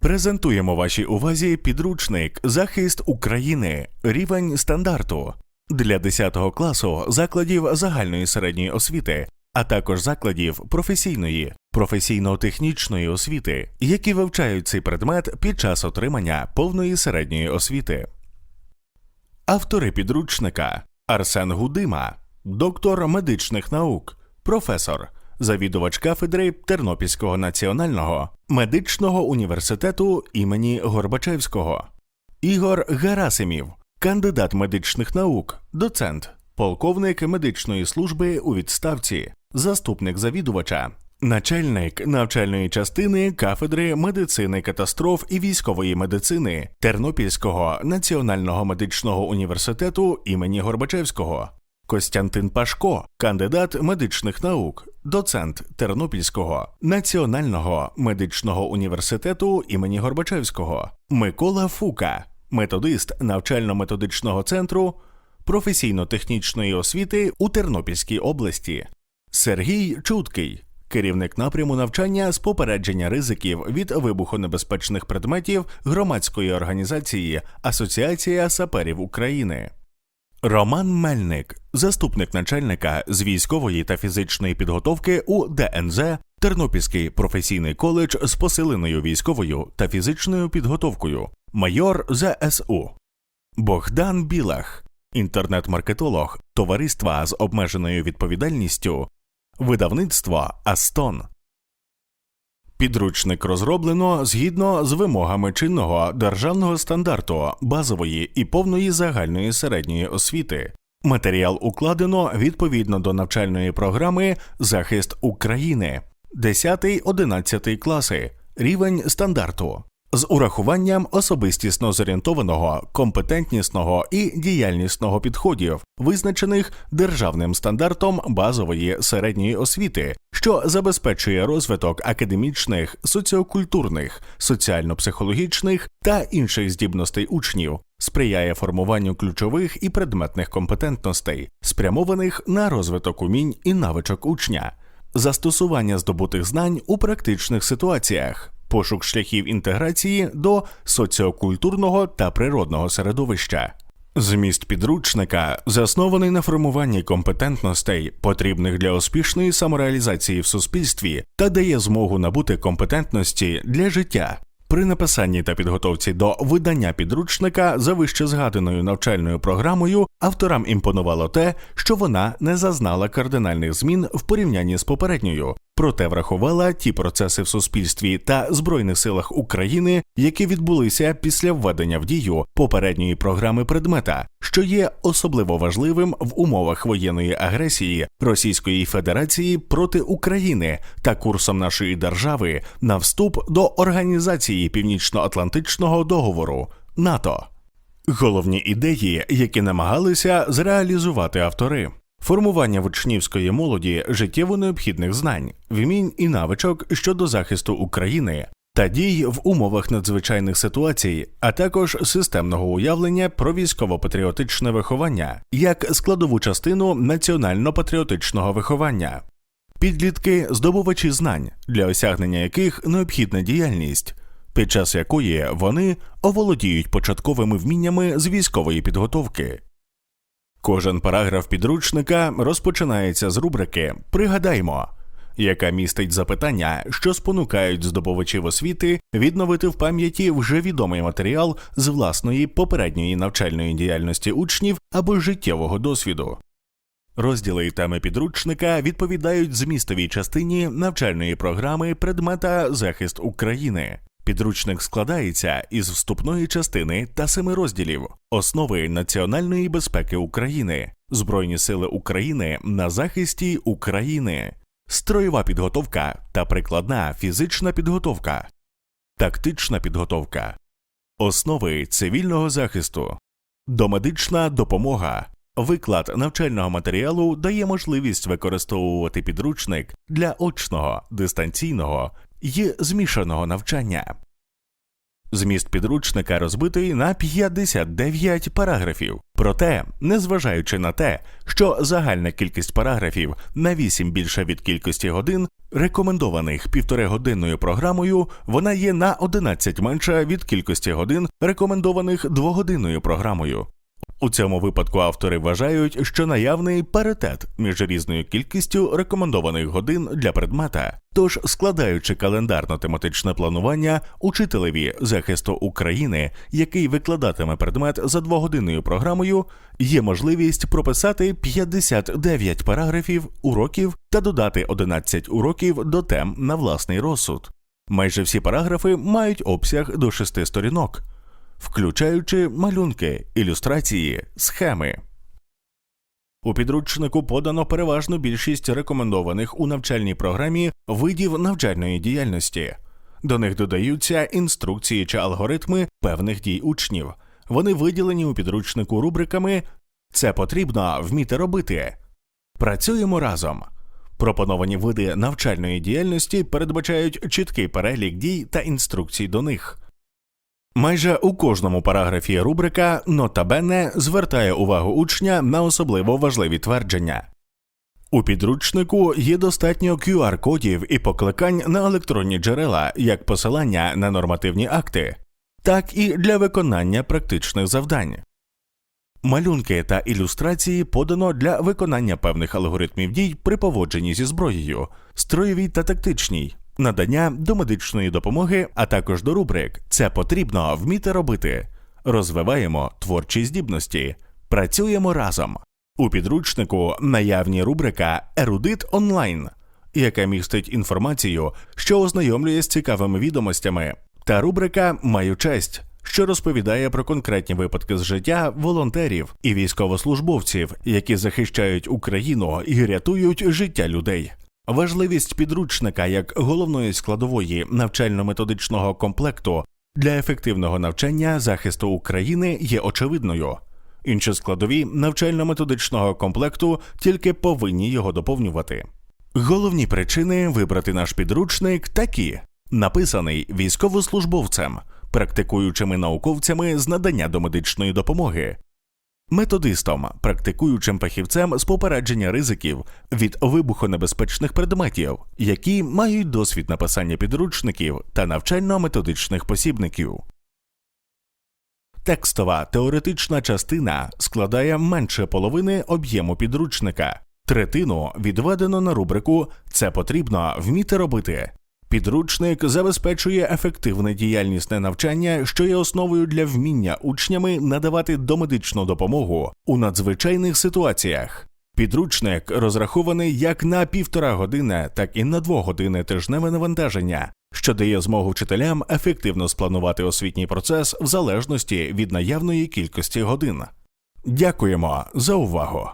Презентуємо вашій увазі підручник Захист України. Рівень стандарту для 10 класу закладів загальної середньої освіти, а також закладів професійної, професійно-технічної освіти, які вивчають цей предмет під час отримання повної середньої освіти. Автори підручника Арсен Гудима, доктор медичних наук, професор, завідувач кафедри Тернопільського національного медичного університету імені Горбачевського, Ігор Гарасимів, кандидат медичних наук, доцент, полковник медичної служби у відставці, заступник завідувача. Начальник навчальної частини кафедри медицини катастроф і військової медицини Тернопільського національного медичного університету імені Горбачевського, Костянтин Пашко, кандидат медичних наук, доцент Тернопільського національного медичного університету імені Горбачевського, Микола Фука, методист навчально-методичного центру професійно-технічної освіти у Тернопільській області, Сергій Чуткий, керівник напряму навчання з попередження ризиків від вибухонебезпечних предметів громадської організації Асоціація саперів України. Роман Мельник, заступник начальника з військової та фізичної підготовки у ДНЗ, Тернопільський професійний коледж з посиленою військовою та фізичною підготовкою, майор ЗСУ. Богдан Білах, інтернет-маркетолог товариства з обмеженою відповідальністю, видавництво Астон. Підручник розроблено згідно з вимогами чинного державного стандарту базової і повної загальної середньої освіти. Матеріал укладено відповідно до навчальної програми Захист України 10-11 класи, рівень стандарту з урахуванням особистісно зорієнтованого, компетентнісного і діяльнісного підходів, визначених державним стандартом базової середньої освіти, що забезпечує розвиток академічних, соціокультурних, соціально-психологічних та інших здібностей учнів, сприяє формуванню ключових і предметних компетентностей, спрямованих на розвиток умінь і навичок учня, застосування здобутих знань у практичних ситуаціях. Пошук шляхів інтеграції до соціокультурного та природного середовища. Зміст підручника заснований на формуванні компетентностей, потрібних для успішної самореалізації в суспільстві, та дає змогу набути компетентності для життя. При написанні та підготовці до видання підручника за вище згаданою навчальною програмою авторам імпонувало те, що вона не зазнала кардинальних змін в порівнянні з попередньою, проте врахувала ті процеси в суспільстві та збройних силах України, які відбулися після введення в дію попередньої програми предмета, що є особливо важливим в умовах воєнної агресії Російської Федерації проти України та курсом нашої держави на вступ до організації Північно-Атлантичного договору НАТО. Головні ідеї, які намагалися зреалізувати автори. Формування в учнівської молоді життєво необхідних знань, вмінь і навичок щодо захисту України та дій в умовах надзвичайних ситуацій, а також системного уявлення про військово-патріотичне виховання як складову частину національно-патріотичного виховання. Підлітки здобувачі знань, для осягнення яких необхідна діяльність, під час якої вони оволодіють початковими вміннями з військової підготовки. Кожен параграф підручника розпочинається з рубрики Пригадаймо, яка містить запитання, що спонукають здобувачів освіти відновити в пам'яті вже відомий матеріал з власної попередньої навчальної діяльності учнів або життєвого досвіду. Розділи і теми підручника відповідають змістовій частині навчальної програми предмета захист України. Підручник складається із вступної частини та семи розділів основи національної безпеки України, Збройні сили України на захисті України, строєва підготовка та прикладна фізична підготовка, тактична підготовка, основи цивільного захисту, домедична допомога. Виклад навчального матеріалу дає можливість використовувати підручник для очного, дистанційного і змішаного навчання. Зміст підручника розбитий на 59 параграфів. Проте, незважаючи на те, що загальна кількість параграфів на 8 більша від кількості годин, Рекомендованих півторегодинною програмою вона є на 11 менша від кількості годин, рекомендованих двогодинною програмою. У цьому випадку автори вважають, що наявний паритет між різною кількістю рекомендованих годин для предмета. Тож, складаючи календарно-тематичне планування учителеві захисту України, який викладатиме предмет за двогодинною програмою, є можливість прописати 59 параграфів уроків та додати 11 уроків до тем на власний розсуд. Майже всі параграфи мають обсяг до 6 сторінок включаючи малюнки, ілюстрації, схеми. У підручнику подано переважну більшість рекомендованих у навчальній програмі видів навчальної діяльності. До них додаються інструкції чи алгоритми певних дій учнів. Вони виділені у підручнику рубриками Це потрібно вміти робити. Працюємо разом. Пропоновані види навчальної діяльності передбачають чіткий перелік дій та інструкцій до них. Майже у кожному параграфі рубрика «Нотабене» звертає увагу учня на особливо важливі твердження. У підручнику є достатньо QR-кодів і покликань на електронні джерела як посилання на нормативні акти, так і для виконання практичних завдань. Малюнки та ілюстрації подано для виконання певних алгоритмів дій при поводженні зі зброєю, строєвій та тактичній, надання до медичної допомоги, а також до рубрик Це потрібно вміти робити. Розвиваємо творчі здібності, працюємо разом. У підручнику наявні рубрика Ерудит онлайн, яка містить інформацію, що ознайомлює з цікавими відомостями, та рубрика Маю честь, що розповідає про конкретні випадки з життя волонтерів і військовослужбовців, які захищають Україну і рятують життя людей. Важливість підручника як головної складової навчально-методичного комплекту для ефективного навчання захисту України є очевидною. Інші складові навчально-методичного комплекту тільки повинні його доповнювати. Головні причини вибрати наш підручник такі: написаний військовослужбовцем, практикуючими науковцями з надання домедичної допомоги, методистом, практикуючим фахівцем з попередження ризиків від вибухонебезпечних предметів, які мають досвід написання підручників та навчально-методичних посібників. Текстова теоретична частина складає менше половини об'єму підручника. Третину відведено на рубрику Це потрібно вміти робити. Підручник забезпечує ефективне діяльнісне навчання, що є основою для вміння учнями надавати домедичну допомогу у надзвичайних ситуаціях. Підручник розрахований як на півтора години, так і на двогодинне тижневе навантаження, що дає змогу вчителям ефективно спланувати освітній процес в залежності від наявної кількості годин. Дякуємо за увагу!